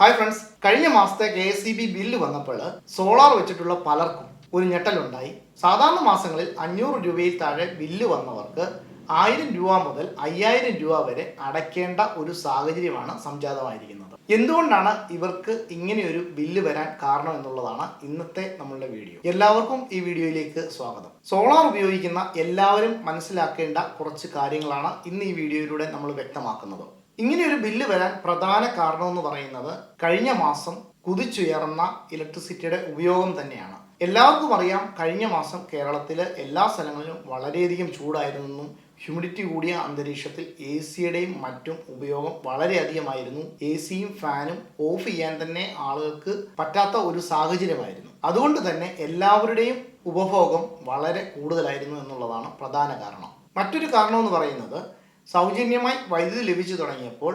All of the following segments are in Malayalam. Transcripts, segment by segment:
ഹായ് ഫ്രണ്ട്സ് കഴിഞ്ഞ മാസത്തെ K S C B bill വന്നപ്പോൾ സോളാർ വെച്ചിട്ടുള്ള പലർക്കും ഒരു ഞെട്ടലുണ്ടായി. സാധാരണ മാസങ്ങളിൽ അഞ്ഞൂറ് രൂപയിൽ താഴെ ബില്ല് വന്നവർക്ക് ആയിരം രൂപ മുതൽ അയ്യായിരം രൂപ വരെ അടയ്ക്കേണ്ട ഒരു സാഹചര്യമാണ് സംജാതമായിരിക്കുന്നത്. എന്തുകൊണ്ടാണ് ഇവർക്ക് ഇങ്ങനെയൊരു ബില്ല് വരാൻ കാരണം എന്നുള്ളതാണ് ഇന്നത്തെ നമ്മളുടെ വീഡിയോ എല്ലാവർക്കും ഈ വീഡിയോയിലേക്ക് സ്വാഗതം. സോളാർ ഉപയോഗിക്കുന്ന എല്ലാവരും മനസ്സിലാക്കേണ്ട കുറച്ച് കാര്യങ്ങളാണ് ഇന്ന് ഈ വീഡിയോയിലൂടെ നമ്മൾ വ്യക്തമാക്കുന്നത്. ഇങ്ങനെ ഒരു ബില്ല് വരാൻ പ്രധാന കാരണം എന്ന് പറയുന്നത് കഴിഞ്ഞ മാസം കുതിച്ചുയർന്ന ഇലക്ട്രിസിറ്റിയുടെ ഉപയോഗം തന്നെയാണ്. എല്ലാവർക്കും അറിയാം കഴിഞ്ഞ മാസം കേരളത്തിലെ എല്ലാ സ്ഥലങ്ങളിലും വളരെയധികം ചൂടായിരുന്നെന്നും ഹ്യൂമിഡിറ്റി കൂടിയ അന്തരീക്ഷത്തിൽ എ സിയുടെയും മറ്റും ഉപയോഗം വളരെയധികമായിരുന്നു എ സിയും ഫാനും ഓഫ് ചെയ്യാൻ തന്നെ ആളുകൾക്ക് പറ്റാത്ത ഒരു സാഹചര്യമായിരുന്നു. അതുകൊണ്ട് തന്നെ എല്ലാവരുടെയും ഉപഭോഗം വളരെ കൂടുതലായിരുന്നു എന്നുള്ളതാണ് പ്രധാന കാരണം. മറ്റൊരു കാരണം എന്ന് പറയുന്നത് സൗജന്യമായി വൈദ്യുതി ലഭിച്ചു തുടങ്ങിയപ്പോൾ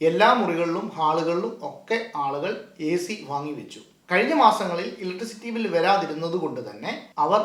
എല്ലാ മുറികളിലും ഹാളുകളിലും ഒക്കെ ആളുകൾ എ സി വാങ്ങി വെച്ചു. കഴിഞ്ഞ മാസങ്ങളിൽ ഇലക്ട്രിസിറ്റി ബിൽ വരാതിരുന്നത് കൊണ്ട് തന്നെ അവർ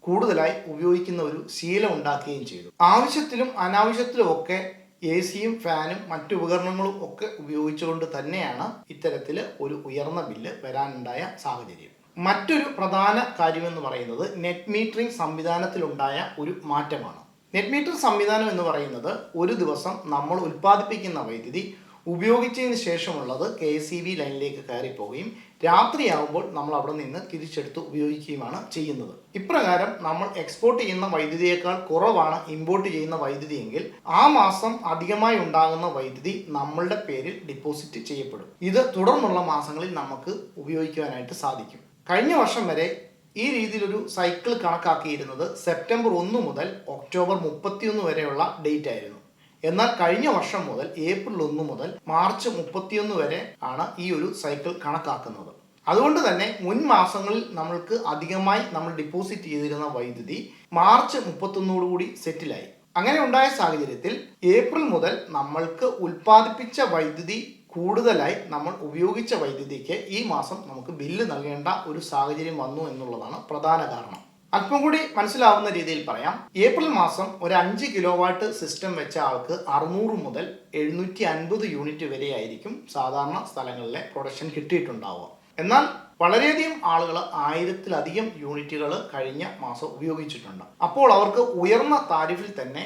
കൂടുതലായി ഉപയോഗിക്കുന്ന ഒരു ശീലം ഉണ്ടാക്കുകയും ചെയ്തു. ആവശ്യത്തിലും അനാവശ്യത്തിലും ഒക്കെ എ സിയും ഫാനും മറ്റു ഉപകരണങ്ങളും ഒക്കെ ഉപയോഗിച്ചുകൊണ്ട് തന്നെയാണ് ഇത്തരത്തിൽ ഒരു ഉയർന്ന ബില്ല് വരാനുണ്ടായ സാഹചര്യം. മറ്റൊരു പ്രധാന കാര്യമെന്ന് പറയുന്നത് നെറ്റ് മീറ്ററിംഗ് സംവിധാനത്തിലുണ്ടായ ഒരു മാറ്റമാണ്. നെറ്റ് മീറ്റർ സംവിധാനം എന്ന് പറയുന്നത് ഒരു ദിവസം നമ്മൾ ഉൽപ്പാദിപ്പിക്കുന്ന വൈദ്യുതി ഉപയോഗിച്ചതിന് ശേഷമുള്ളത് കെ എസ് ബി ലൈനിലേക്ക് കയറിപ്പോവുകയും രാത്രിയാകുമ്പോൾ നമ്മൾ അവിടെ നിന്ന് തിരിച്ചെടുത്ത് ഉപയോഗിക്കുകയുമാണ് ചെയ്യുന്നത്. ഇപ്രകാരം നമ്മൾ എക്സ്പോർട്ട് ചെയ്യുന്ന വൈദ്യുതിയേക്കാൾ കുറവാണ് ഇമ്പോർട്ട് ചെയ്യുന്ന വൈദ്യുതി എങ്കിൽ ആ മാസം അധികമായി ഉണ്ടാകുന്ന വൈദ്യുതി നമ്മളുടെ പേരിൽ ഡിപ്പോസിറ്റ് ചെയ്യപ്പെടും. ഇത് തുടർന്നുള്ള മാസങ്ങളിൽ നമുക്ക് ഉപയോഗിക്കുവാനായിട്ട് സാധിക്കും. കഴിഞ്ഞ വർഷം വരെ ഈ രീതിയിലൊരു സൈക്കിൾ കണക്കാക്കിയിരുന്നത് സെപ്റ്റംബർ ഒന്ന് മുതൽ ഒക്ടോബർ മുപ്പത്തിയൊന്ന് വരെയുള്ള ഡേറ്റ് ആയിരുന്നു. എന്നാൽ കഴിഞ്ഞ വർഷം മുതൽ ഏപ്രിൽ ഒന്ന് മുതൽ മാർച്ച് മുപ്പത്തിയൊന്ന് വരെ ആണ് ഈ ഒരു സൈക്കിൾ കണക്കാക്കുന്നത്. അതുകൊണ്ട് തന്നെ മുൻ മാസങ്ങളിൽ നമ്മൾക്ക് അധികമായി നമ്മൾ ഡിപ്പോസിറ്റ് ചെയ്തിരുന്ന വൈദ്യുതി മാർച്ച് മുപ്പത്തൊന്നോടുകൂടി സെറ്റിലായി അങ്ങനെ ഉണ്ടായ സാഹചര്യത്തിൽ ഏപ്രിൽ മുതൽ നമ്മൾക്ക് ഉൽപ്പാദിപ്പിച്ച വൈദ്യുതി കൂടുതലായി നമ്മൾ ഉപയോഗിച്ച വൈദ്യുതിക്ക് ഈ മാസം നമുക്ക് ബില്ല് നൽകേണ്ട ഒരു സാഹചര്യം വന്നു എന്നുള്ളതാണ് പ്രധാന കാരണം. അല്പം കൂടി മനസ്സിലാവുന്ന രീതിയിൽ പറയാം. ഏപ്രിൽ മാസം ഒരു അഞ്ച് കിലോ വാട്ട് സിസ്റ്റം വെച്ച ആൾക്ക് അറുന്നൂറ് മുതൽ എഴുന്നൂറ്റി അൻപത് യൂണിറ്റ് വരെ ആയിരിക്കും സാധാരണ സ്ഥലങ്ങളിലെ പ്രൊഡക്ഷൻ കിട്ടിയിട്ടുണ്ടാവുക. എന്നാൽ വളരെയധികം ആളുകൾ ആയിരത്തിലധികം യൂണിറ്റുകൾ കഴിഞ്ഞ മാസം ഉപയോഗിച്ചിട്ടുണ്ട്. അപ്പോൾ അവർക്ക് ഉയർന്ന താരിഫിൽ തന്നെ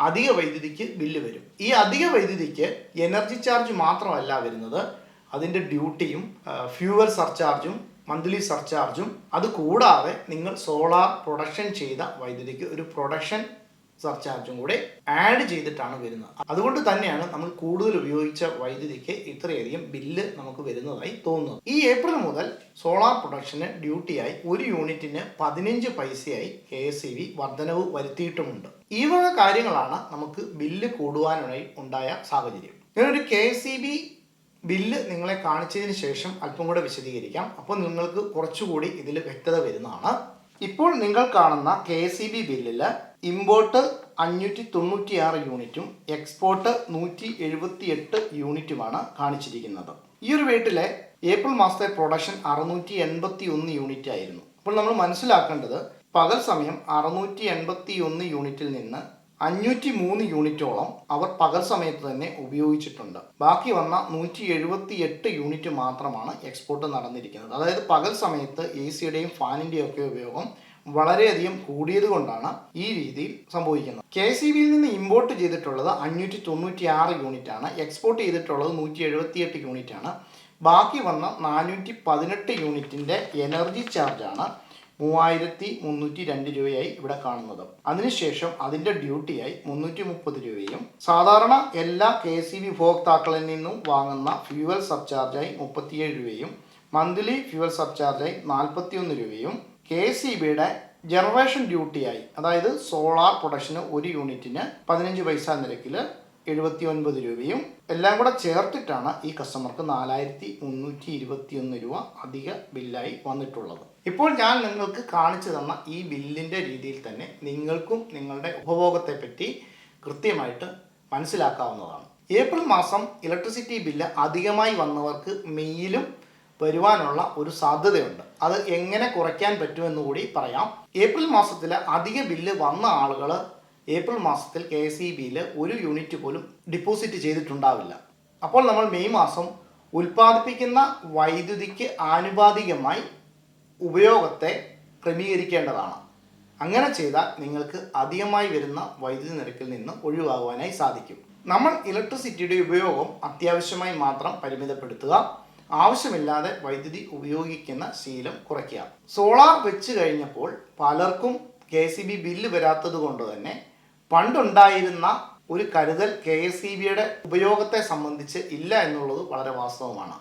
അധിക വൈദ്യുതിക്ക് ബില്ല് വരും. ഈ അധിക വൈദ്യുതിക്ക് എനർജി ചാർജ് മാത്രമല്ല വരുന്നത്. അതിന്റെ ഡ്യൂട്ടിയും ഫ്യൂവൽ സർചാർജും മന്ത്ലി സർചാർജും. അത് കൂടാതെ നിങ്ങൾ സോളാർ പ്രൊഡക്ഷൻ ചെയ്ത വൈദ്യുതിക്ക് ഒരു പ്രൊഡക്ഷൻ സർചാർജും കൂടെ ആഡ് ചെയ്തിട്ടാണ് വരുന്നത്. അതുകൊണ്ട് തന്നെയാണ് നമ്മൾ കൂടുതൽ ഉപയോഗിച്ച വൈദ്യുതിക്ക് ഇത്രയധികം ബില്ല് നമുക്ക് വരുന്നതായി തോന്നുന്നത്. ഈ ഏപ്രിൽ മുതൽ സോളാർ പ്രൊഡക്ഷന് ഡ്യൂട്ടിയായി ഒരു യൂണിറ്റിന് പതിനഞ്ച് പൈസയായി കെ എസ് ഇ വർധനവ് വരുത്തിയിട്ടുമുണ്ട്. ഈ വക കാര്യങ്ങളാണ് നമുക്ക് ബില്ല് കൂടുവാനായി ഉണ്ടായ സാഹചര്യം. ഞാനൊരു K S E B bill നിങ്ങളെ കാണിച്ചതിന് ശേഷം അല്പം കൂടെ വിശദീകരിക്കാം. അപ്പോൾ നിങ്ങൾക്ക് കുറച്ചുകൂടി ഇതിൽ വ്യക്തത വരുന്നതാണ്. ഇപ്പോൾ നിങ്ങൾ കാണുന്ന കെ ഇ ബി ബില്ലിൽ ഇമ്പോർട്ട് അഞ്ഞൂറ്റി തൊണ്ണൂറ്റി ആറ് യൂണിറ്റും എക്സ്പോർട്ട് നൂറ്റി എഴുപത്തി എട്ട് യൂണിറ്റുമാണ് കാണിച്ചിരിക്കുന്നത്. ഈ ഒരു വീട്ടിലെ ഏപ്രിൽ മാസത്തെ പ്രൊഡക്ഷൻ അറുന്നൂറ്റി എൺപത്തി ഒന്ന് യൂണിറ്റ് ആയിരുന്നു അപ്പോൾ നമ്മൾ മനസ്സിലാക്കേണ്ടത് പകൽ സമയം അറുന്നൂറ്റി എൺപത്തി ഒന്ന് യൂണിറ്റിൽ നിന്ന് അഞ്ഞൂറ്റി മൂന്ന് യൂണിറ്റോളം അവർ പകൽ സമയത്ത് തന്നെ ഉപയോഗിച്ചിട്ടുണ്ട്. ബാക്കി വന്ന നൂറ്റി എഴുപത്തി എട്ട് യൂണിറ്റ് മാത്രമാണ് എക്സ്പോർട്ട് നടന്നിരിക്കുന്നത്. അതായത് പകൽ സമയത്ത് എ സിയുടെയും ഫാനിന്റെയും ഒക്കെ ഉപയോഗം വളരെയധികം കൂടിയത് കൊണ്ടാണ് ഈ രീതിയിൽ സംഭവിക്കുന്നത്. കെ സി ബിയിൽ നിന്ന് ഇമ്പോർട്ട് ചെയ്തിട്ടുള്ളത് അഞ്ഞൂറ്റി തൊണ്ണൂറ്റി ആറ് യൂണിറ്റ് ആണ് എക്സ്പോർട്ട് ചെയ്തിട്ടുള്ളത് നൂറ്റി എഴുപത്തി എട്ട് യൂണിറ്റ് ആണ് ബാക്കി വന്ന നാനൂറ്റി പതിനെട്ട് യൂണിറ്റിന്റെ എനർജി ചാർജാണ് മൂവായിരത്തി മുന്നൂറ്റി രണ്ട് രൂപയായി ഇവിടെ കാണുന്നത്. അതിനുശേഷം അതിന്റെ ഡ്യൂട്ടിയായി മുന്നൂറ്റി മുപ്പത് രൂപയും സാധാരണ എല്ലാ കെ സി ബി ഉപഭോക്താക്കളിൽ നിന്നും വാങ്ങുന്ന ഫ്യൂവൽ സബ്ചാർജായി മുപ്പത്തിയേഴ് രൂപയും മന്ത്ലി ഫ്യൂവൽ സബ്ചാർജായി നാൽപ്പത്തി ഒന്ന് രൂപയും കെ സി ബിയുടെ ജനറേഷൻ ഡ്യൂട്ടിയായി അതായത് സോളാർ പ്രൊഡക്ഷന് ഒരു യൂണിറ്റിന് പതിനഞ്ച് പൈസ നിരക്കിൽ എഴുപത്തി ഒൻപത് രൂപയും എല്ലാം കൂടെ ചേർത്തിട്ടാണ് ഈ കസ്റ്റമർക്ക് നാലായിരത്തി മുന്നൂറ്റി ഇരുപത്തി ഒന്ന് രൂപ അധിക ബില്ലായി വന്നിട്ടുള്ളത്. ഇപ്പോൾ ഞാൻ നിങ്ങൾക്ക് കാണിച്ചു തന്ന ഈ ബില്ലിന്റെ രീതിയിൽ തന്നെ നിങ്ങൾക്കും നിങ്ങളുടെ ഉപഭോഗത്തെ പറ്റി കൃത്യമായിട്ട് മനസ്സിലാക്കാവുന്നതാണ്. ഏപ്രിൽ മാസം ഇലക്ട്രിസിറ്റി ബില്ല് അധികമായി വന്നവർക്ക് മെയിലും വരുവാനുള്ള ഒരു സാധ്യതയുണ്ട്. അത് എങ്ങനെ കുറയ്ക്കാൻ പറ്റുമെന്ന് കൂടി പറയാം. ഏപ്രിൽ മാസത്തിൽ അധിക ബില്ല് വന്ന ആളുകൾ ഏപ്രിൽ മാസത്തിൽ കെ എസ് ഇ ബിയിൽ ഒരു യൂണിറ്റ് പോലും ഡിപ്പോസിറ്റ് ചെയ്തിട്ടുണ്ടാവില്ല. അപ്പോൾ നമ്മൾ മെയ് മാസം ഉൽപ്പാദിപ്പിക്കുന്ന വൈദ്യുതിക്ക് ആനുപാതികമായി ഉപയോഗത്തെ ക്രമീകരിക്കേണ്ടതാണ്. അങ്ങനെ ചെയ്താൽ നിങ്ങൾക്ക് അധികമായി വരുന്ന വൈദ്യുതി നിരക്കിൽ നിന്ന് ഒഴിവാകുവാനായി സാധിക്കും. നമ്മൾ ഇലക്ട്രിസിറ്റിയുടെ ഉപയോഗം അത്യാവശ്യമായി മാത്രം പരിമിതപ്പെടുത്തുക. ആവശ്യമില്ലാതെ വൈദ്യുതി ഉപയോഗിക്കുന്ന ശീലം കുറയ്ക്കുക. സോളാർ വെച്ച് കഴിഞ്ഞപ്പോൾ പലർക്കും കെ സി ബി ബില്ല് വരാത്തത് കൊണ്ട് തന്നെ പണ്ടുണ്ടായിരുന്ന ഒരു കരുതൽ കെ എസ് ഇ ബിയുടെ ഉപയോഗത്തെ സംബന്ധിച്ച് ഇല്ല എന്നുള്ളത് വളരെ വാസ്തവമാണ്.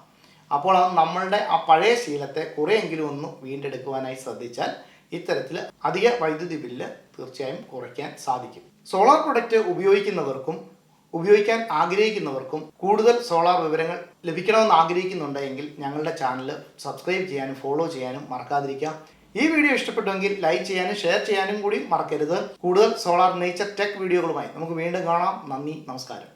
അപ്പോൾ അത് നമ്മളുടെ ആ പഴയ ശീലത്തെ കുറേയെങ്കിലും ഒന്ന് വീണ്ടെടുക്കുവാനായി ശ്രദ്ധിച്ചാൽ ഇത്തരത്തിൽ അധിക വൈദ്യുതി ബില്ല് തീർച്ചയായും കുറയ്ക്കാൻ സാധിക്കും. സോളാർ പ്രൊഡക്റ്റ് ഉപയോഗിക്കുന്നവർക്കും ഉപയോഗിക്കാൻ ആഗ്രഹിക്കുന്നവർക്കും കൂടുതൽ സോളാർ വിവരങ്ങൾ ലഭിക്കണമെന്ന് ആഗ്രഹിക്കുന്നുണ്ടെങ്കിൽ ഞങ്ങളുടെ ചാനൽ സബ്സ്ക്രൈബ് ചെയ്യാനും ഫോളോ ചെയ്യാനും മറക്കാതിരിക്കാം ഈ വീഡിയോ ഇഷ്ടപ്പെട്ടുവെങ്കിൽ ലൈക്ക് ചെയ്യാനും ഷെയർ ചെയ്യാനും കൂടി മറക്കരുത്. കൂടുതൽ സോളാർ നേച്ചർ ടെക് വീഡിയോകളുമായി നമുക്ക് വീണ്ടും കാണാം. നന്ദി നമസ്കാരം.